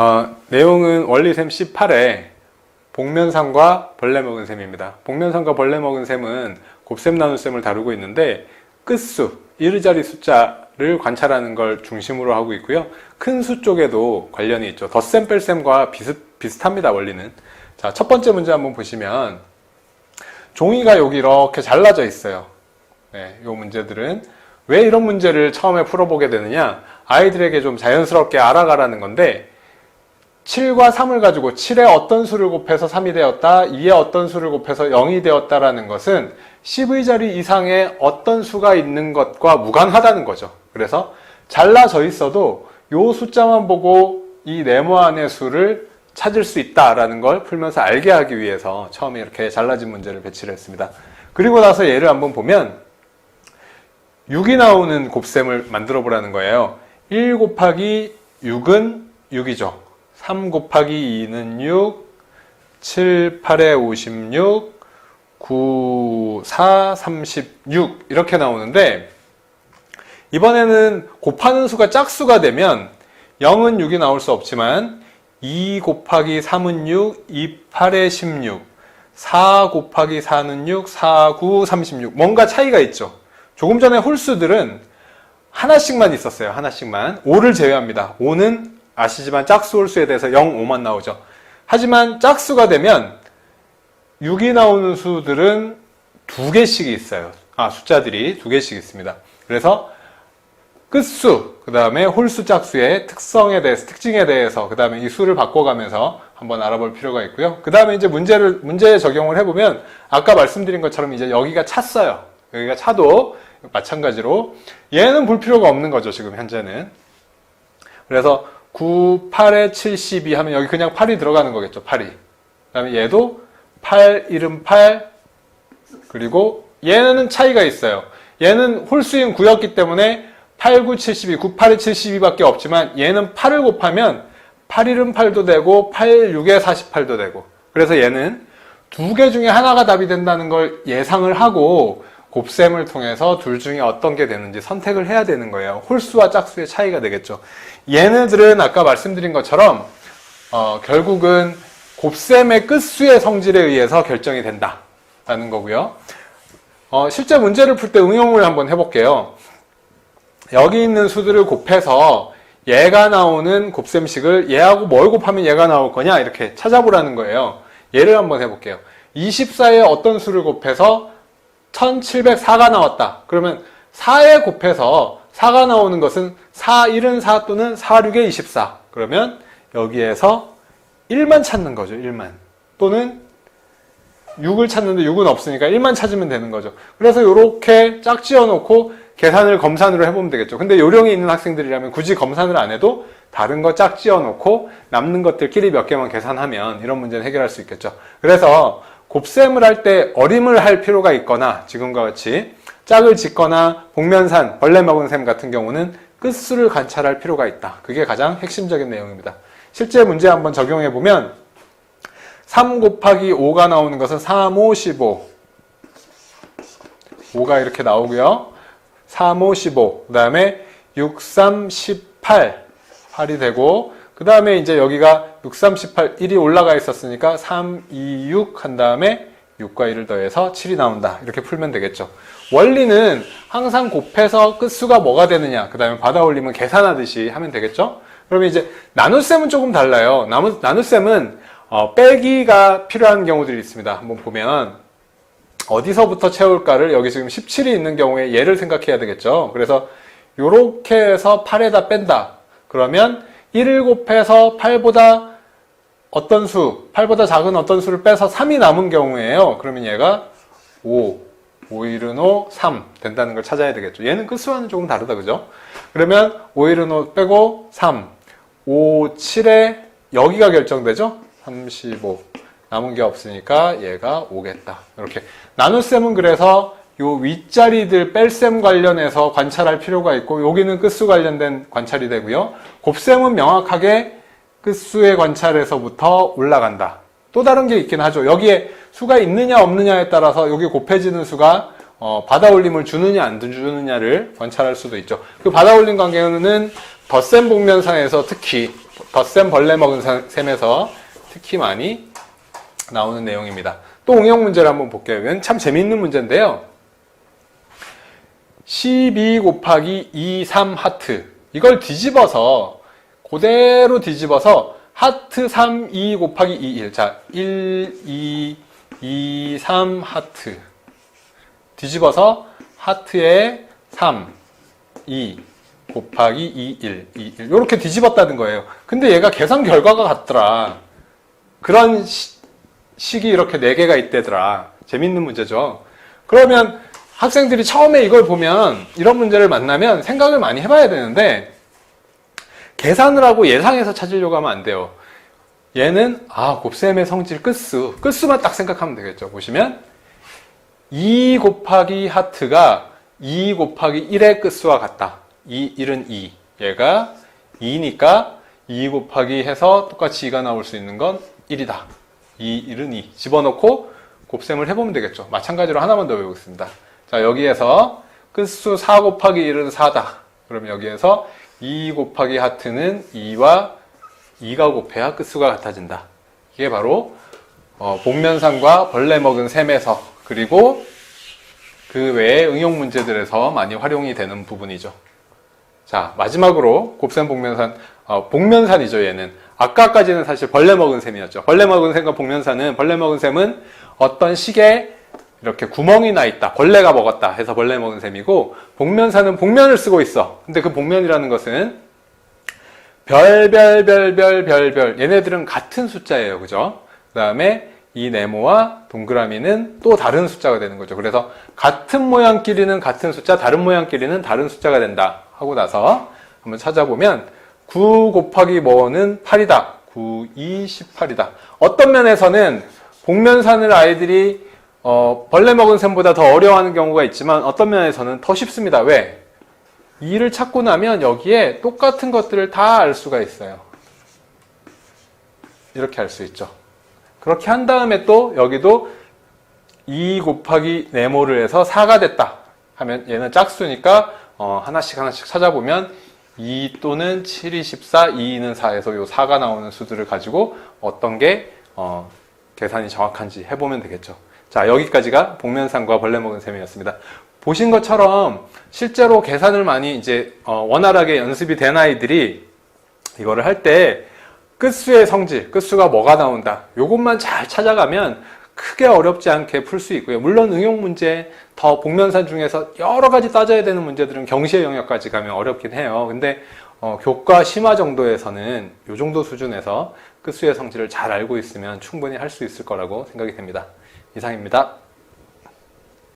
어, 내용은 원리셈 18에 복면상과 벌레 먹은 셈입니다. 복면상과 벌레 먹은 셈은 곱셈 나눗셈을 다루고 있는데 끝수, 이르자리 숫자를 관찰하는 걸 중심으로 하고 있고요. 큰 수 쪽에도 관련이 있죠. 덧셈 뺄셈과 비슷, 비슷합니다, 원리는. 자, 첫 번째 문제 한번 보시면 종이가 여기 이렇게 잘라져 있어요. 네, 이 문제들은 왜 이런 문제를 처음에 풀어보게 되느냐? 아이들에게 좀 자연스럽게 알아가라는 건데 7과 3을 가지고 7에 어떤 수를 곱해서 3이 되었다, 2에 어떤 수를 곱해서 0이 되었다라는 것은 10의 자리 이상의 어떤 수가 있는 것과 무관하다는 거죠. 그래서 잘라져 있어도 요 숫자만 보고 이 네모 안의 수를 찾을 수 있다라는 걸 풀면서 알게 하기 위해서 처음에 이렇게 잘라진 문제를 배치를 했습니다. 그리고 나서 얘를 한번 보면 6이 나오는 곱셈을 만들어 보라는 거예요. 1 곱하기 6은 6이죠. 3 곱하기 2는 6, 7, 8에 56, 9, 4, 36 이렇게 나오는데 이번에는 곱하는 수가 짝수가 되면 0은 6이 나올 수 없지만 2 곱하기 3은 6, 2, 8에 16, 4 곱하기 4는 6, 4, 9, 36 뭔가 차이가 있죠. 조금 전에 홀수들은 하나씩만 있었어요. 하나씩만. 5를 제외합니다. 5는 아시지만 짝수 홀수에 대해서 0, 5만 나오죠. 하지만 짝수가 되면 6이 나오는 수들은 두 개씩이 있어요. 아, 숫자들이 두 개씩 있습니다. 그래서 끝수, 그 다음에 홀수 짝수의 특성에 대해서, 특징에 대해서, 그 다음에 이 수를 바꿔가면서 한번 알아볼 필요가 있고요. 그 다음에 이제 문제를, 문제에 적용을 해보면, 아까 말씀드린 것처럼 이제 여기가 찼어요. 여기가 차도 마찬가지로, 얘는 볼 필요가 없는 거죠, 지금 현재는. 그래서 9, 8에 72 하면 여기 그냥 8이 들어가는 거겠죠, 8이. 그 다음에 얘도 8, 1은 8, 그리고 얘는 차이가 있어요. 얘는 홀수인 9였기 때문에 8, 9, 72, 9, 8에 72밖에 없지만 얘는 8을 곱하면 8, 1은 8도 되고 8, 6에 48도 되고 그래서 얘는 두 개 중에 하나가 답이 된다는 걸 예상을 하고 곱셈을 통해서 둘 중에 어떤 게 되는지 선택을 해야 되는 거예요. 홀수와 짝수의 차이가 되겠죠. 얘네들은 아까 말씀드린 것처럼 어, 결국은 곱셈의 끝수의 성질에 의해서 결정이 된다라는 거고요. 어, 실제 문제를 풀 때 응용을 한번 해볼게요. 여기 있는 수들을 곱해서 얘가 나오는 곱셈식을 얘하고 뭘 곱하면 얘가 나올 거냐 이렇게 찾아보라는 거예요. 예를 한번 해볼게요. 24에 어떤 수를 곱해서 1704가 나왔다. 그러면 4에 곱해서 4가 나오는 것은 4, 1은 4 또는 4, 6에 24. 그러면 여기에서 1만 찾는 거죠. 1만. 또는 6을 찾는데 6은 없으니까 1만 찾으면 되는 거죠. 그래서 이렇게 짝 지어 놓고 계산을 검산으로 해보면 되겠죠. 근데 요령이 있는 학생들이라면 굳이 검산을 안 해도 다른 거 짝 지어 놓고 남는 것들끼리 몇 개만 계산하면 이런 문제는 해결할 수 있겠죠. 그래서 곱셈을 할 때 어림을 할 필요가 있거나 지금과 같이 짝을 짓거나 복면산, 벌레 먹은 셈 같은 경우는 끝수를 관찰할 필요가 있다. 그게 가장 핵심적인 내용입니다. 실제 문제 한번 적용해 보면 3 곱하기 5가 나오는 것은 3, 5, 15. 5가 이렇게 나오고요. 3, 5, 15. 그 다음에 6, 3, 18. 8이 되고, 그 다음에 이제 여기가 6, 3, 18, 1이 올라가 있었으니까 3, 2, 6 한 다음에 6과 1을 더해서 7이 나온다. 이렇게 풀면 되겠죠. 원리는 항상 곱해서 끝수가 뭐가 되느냐. 그 다음에 받아 올리면 계산하듯이 하면 되겠죠. 그러면 이제 나눗셈은 조금 달라요. 나누, 나눗셈은 어, 빼기가 필요한 경우들이 있습니다. 한번 보면 어디서부터 채울까를 여기 지금 17이 있는 경우에 얘를 생각해야 되겠죠. 그래서 이렇게 해서 8에다 뺀다. 그러면 1을 곱해서 8보다 어떤 수, 8보다 작은 어떤 수를 빼서 3이 남은 경우에요. 그러면 얘가 5, 5일은 5, 3 된다는 걸 찾아야 되겠죠. 얘는 끝수와는 조금 다르다, 그죠? 그러면 5일은 5 빼고 3, 5, 7에 여기가 결정되죠? 35. 남은 게 없으니까 얘가 5겠다. 이렇게. 나눗셈은 그래서 요 윗자리들 뺄셈 관련해서 관찰할 필요가 있고 여기는 끝수 관련된 관찰이 되고요. 곱셈은 명확하게 끝수의 관찰에서부터 올라간다. 또 다른 게 있긴 하죠. 여기에 수가 있느냐 없느냐에 따라서 여기 곱해지는 수가 어, 받아 올림을 주느냐 안 주느냐를 관찰할 수도 있죠. 그 받아 올림 관계는 덧셈 복면상에서 특히 덧셈 벌레 먹은 사- 셈에서 특히 많이 나오는 내용입니다. 또 응용 문제를 한번 볼게요. 참 재미있는 문제인데요. 12 곱하기 2, 3 하트. 이걸 뒤집어서, 그대로 뒤집어서 하트 3, 2 곱하기 2, 1. 자, 1, 2, 2, 3 하트. 뒤집어서 하트에 3, 2 곱하기 2, 1, 2, 1. 이렇게 뒤집었다는 거예요. 근데 얘가 계산 결과가 같더라. 그런 시, 식이 이렇게 4개가 있대더라. 재밌는 문제죠. 그러면 학생들이 처음에 이걸 보면 이런 문제를 만나면 생각을 많이 해봐야 되는데 계산을 하고 예상해서 찾으려고 하면 안 돼요. 얘는 아 곱셈의 성질 끝수 끝수만 딱 생각하면 되겠죠. 보시면 2 곱하기 하트가 2 곱하기 1의 끝수와 같다. 2, 1은 2. 얘가 2니까 2 곱하기 해서 똑같이 2가 나올 수 있는 건 1이다. 2, 1은 2. 집어넣고 곱셈을 해보면 되겠죠. 마찬가지로 하나만 더 외우겠습니다. 자, 여기에서 끝수 4 곱하기 1은 4다. 그럼 여기에서 2 곱하기 하트는 2와 2가 곱해야 끝수가 같아진다. 이게 바로 어, 복면상과 벌레 먹은 셈에서 그리고 그 외의 응용 문제들에서 많이 활용이 되는 부분이죠. 자, 마지막으로 곱셈 복면산, 어, 복면산이죠, 얘는. 아까까지는 사실 벌레 먹은 셈이었죠. 벌레 먹은 셈과 복면산은, 벌레 먹은 셈은 어떤 식에 이렇게 구멍이 나 있다. 벌레가 먹었다 해서 벌레 먹은 셈이고, 복면산은 복면을 쓰고 있어. 근데 그 복면이라는 것은 별, 별, 별, 별, 별, 별. 얘네들은 같은 숫자예요. 그죠? 그 다음에 이 네모와 동그라미는 또 다른 숫자가 되는 거죠. 그래서 같은 모양끼리는 같은 숫자, 다른 모양끼리는 다른 숫자가 된다. 하고 나서 한번 찾아보면 9 곱하기 뭐는 8이다. 9, 2, 18이다. 어떤 면에서는 복면산을 아이들이 어, 벌레 먹은 셈보다 더 어려워하는 경우가 있지만 어떤 면에서는 더 쉽습니다. 왜? 2를 찾고 나면 여기에 똑같은 것들을 다 알 수가 있어요. 이렇게 알 수 있죠. 그렇게 한 다음에 또 여기도 2 곱하기 네모를 해서 4가 됐다 하면 얘는 짝수니까 어, 하나씩 하나씩 찾아보면 2 또는 7이 14, 2는 4에서 요 4가 나오는 수들을 가지고 어떤 게 어, 계산이 정확한지 해보면 되겠죠. 자 여기까지가 복면상과 벌레 먹은 셈이었습니다. 보신 것처럼 실제로 계산을 많이 이제 어, 원활하게 연습이 된 아이들이 이거를 할 때 끝수의 성질, 끝수가 뭐가 나온다. 요것만 잘 찾아가면 크게 어렵지 않게 풀 수 있고요. 물론 응용 문제, 더 복면산 중에서 여러 가지 따져야 되는 문제들은 경시의 영역까지 가면 어렵긴 해요. 근데 어, 교과 심화 정도에서는 요 정도 수준에서 끝수의 성질을 잘 알고 있으면 충분히 할 수 있을 거라고 생각이 됩니다. 이상입니다.